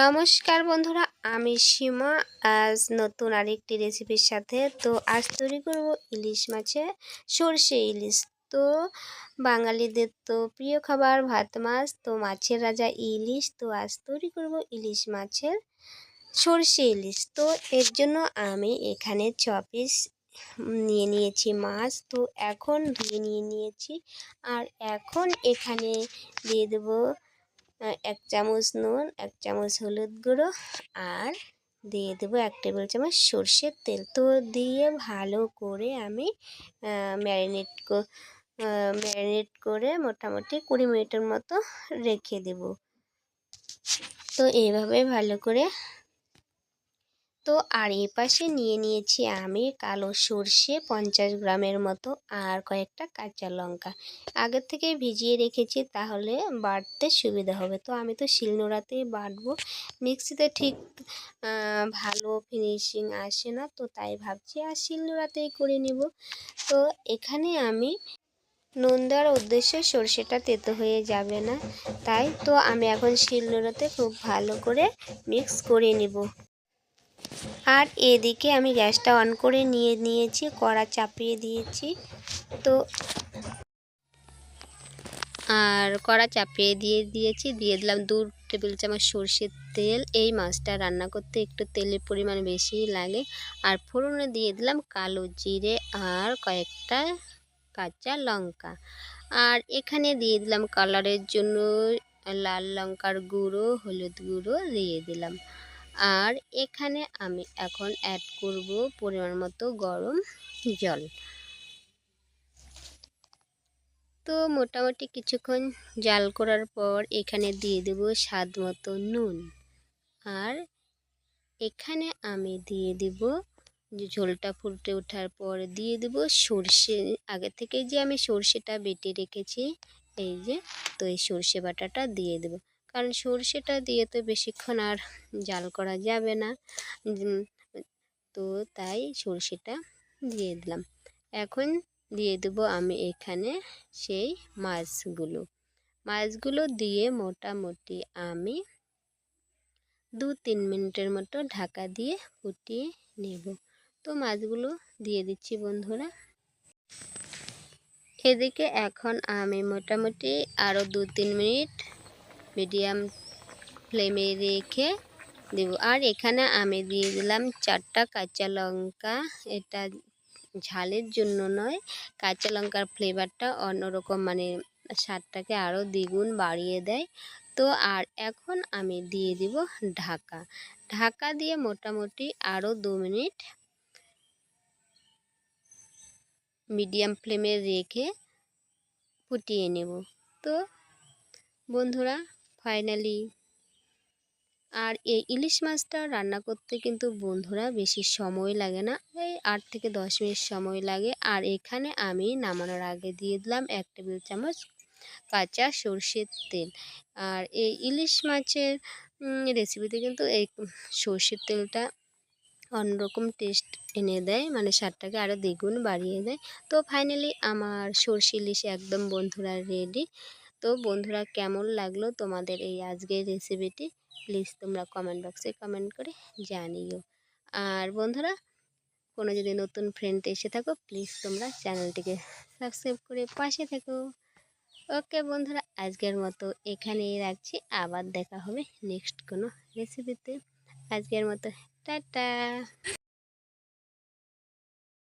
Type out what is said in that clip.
নমস্কার বন্ধুরা, আমি সীমা। আজ নতুন আরেকটি রেসিপির সাথে তো আজ তৈরি করব ইলিশ মাছের সর্ষে ইলিশ। তো বাঙালিদের তো প্রিয় খাবার ভাত, মাছ, তো মাছের রাজা ইলিশ। তো আজ তৈরি করব ইলিশ মাছের সর্ষে ইলিশ। তো এর জন্য আমি এখানে ছ পিস নিয়ে নিয়েছি মাছ। তো এখন ধুয়ে নিয়ে নিয়েছি। আর এখন এখানে দিয়ে দেবো এক চামচ নুন, এক চামচ হলুদ গুঁড়ো আর দিয়ে দেবো এক টেবিল চামচ সর্ষের তেল। তো দিয়ে ভালো করে আমি ম্যারিনেট ম্যারিনেট করে মোটামুটি কুড়ি মিনিটের মতো রেখে দেব। তো এইভাবে ভালো করে তো আর এ পাশে নিয়ে নিয়েছি আমি কালো সর্ষে পঞ্চাশ গ্রামের মতো আর কয়েকটা কাঁচা লঙ্কা। আগের থেকে ভিজিয়ে রেখেছি তাহলে বাটতে সুবিধা হবে। তো আমি তো শিলনোড়াতেই বাটবো। মিক্সিতে ঠিক ভালো ফিনিশিং আসে না, তো তাই ভাবছি আর শিলনোড়াতেই করে নিব। তো এখানে আমি নুন দেওয়ার উদ্দেশ্যে সর্ষেটা তেতো হয়ে যাবে না। তাই তো আমি এখন শিলনোড়াতে খুব ভালো করে মিক্স করে নিব। আর এদিকে আমি গ্যাসটা অন করে নিয়ে নিয়েছি, কড়া চাপিয়ে দিয়েছি। তো আর কড়া চাপিয়ে দিয়ে দিয়েছি, দিয়ে দিলাম দু টেবিল চামচ সর্ষের তেল। এই মাছটা রান্না করতে একটু তেলের পরিমাণ বেশি লাগে। আর ফোড়নে দিয়ে দিলাম কালো জিরে আর কয়েকটা কাঁচা লঙ্কা। আর এখানে দিয়ে দিলাম কালারের জন্য লাল লঙ্কার গুঁড়ো, হলুদ গুঁড়ো দিয়ে দিলাম। আর এখানে আমি এখন অ্যাড করব পরিমাণ মতো গরম জল। তো মোটামুটি কিছুক্ষণ জাল করার পর এখানে দিয়ে দেব স্বাদ মতো নুন। আর এখানে আমি দিয়ে দেব ঝোলটা ফুটে ওঠার পর দিয়ে দেব সর্ষে। আগে থেকে যে আমি সর্ষেটা বেটে রেখেছি, এই যে, তো এই সর্ষে বাটাটা দিয়ে দেব। কারণ সর্ষেটা দিয়ে তো বেশিক্ষণ আর জাল করা যাবে না। তো তাই সর্ষেটা দিয়ে দিলাম। এখন দিয়ে দেবো আমি এখানে সেই মাছগুলো। মাছগুলো দিয়ে মোটামুটি আমি দু তিন মিনিটের মতো ঢাকা দিয়ে ফুটিয়ে নেব। তো মাছগুলো দিয়ে দিচ্ছি বন্ধুরা। এদিকে এখন আমি মোটামুটি আরও দু তিন মিনিট মিডিয়াম ফ্লেমে রেখে দেব। আর এখানে আমি দিয়ে দিলাম চারটা কাঁচা লঙ্কা। এটা ঝালের জন্য নয়, কাঁচা লঙ্কার ফ্লেভারটা অন্যরকম মানে স্বাদটাকে আরও দ্বিগুণ বাড়িয়ে দেয়। তো আর এখন আমি দিয়ে দিব ঢাকা। ঢাকা দিয়ে মোটামুটি আরও দু মিনিট মিডিয়াম ফ্লেমে রেখে ফুটিয়ে নেব। তো বন্ধুরা ফাইনালি। আর এই ইলিশ মাছটা রান্না করতে কিন্তু বন্ধুরা বেশি সময় লাগে না। এই আট থেকে দশ মিনিট সময় লাগে। আর এখানে আমি নামানোর আগে দিয়ে দিলাম এক টেবিল চামচ কাঁচা সর্ষের তেল। আর এই ইলিশ মাছের রেসিপিতে কিন্তু এই সর্ষের তেলটা অন্যরকম টেস্ট এনে দেয়। মানে স্বাদটাকে আরও দ্বিগুণ বাড়িয়ে দেয়। তো ফাইনালি আমার সর্ষে ইলিশ একদম বন্ধুরা রেডি তো বন্ধুরা কেমন লাগল তোমাদের এই আজকের রেসিপিটি প্লিজ তোমরা কমেন্ট বক্সে কমেন্ট করে জানিও। আর বন্ধুরা, কোনো যদি নতুন ফ্রেন্ড এসে থাকো প্লিজ তোমরা চ্যানেলটিকে সাবস্ক্রাইব করে পাশে থেকো। ওকে বন্ধুরা, আজকের মতো এখানেই রাখছি। আবার দেখা হবে নেক্সট কোনো রেসিপিতে আজকের মতো, টাটা!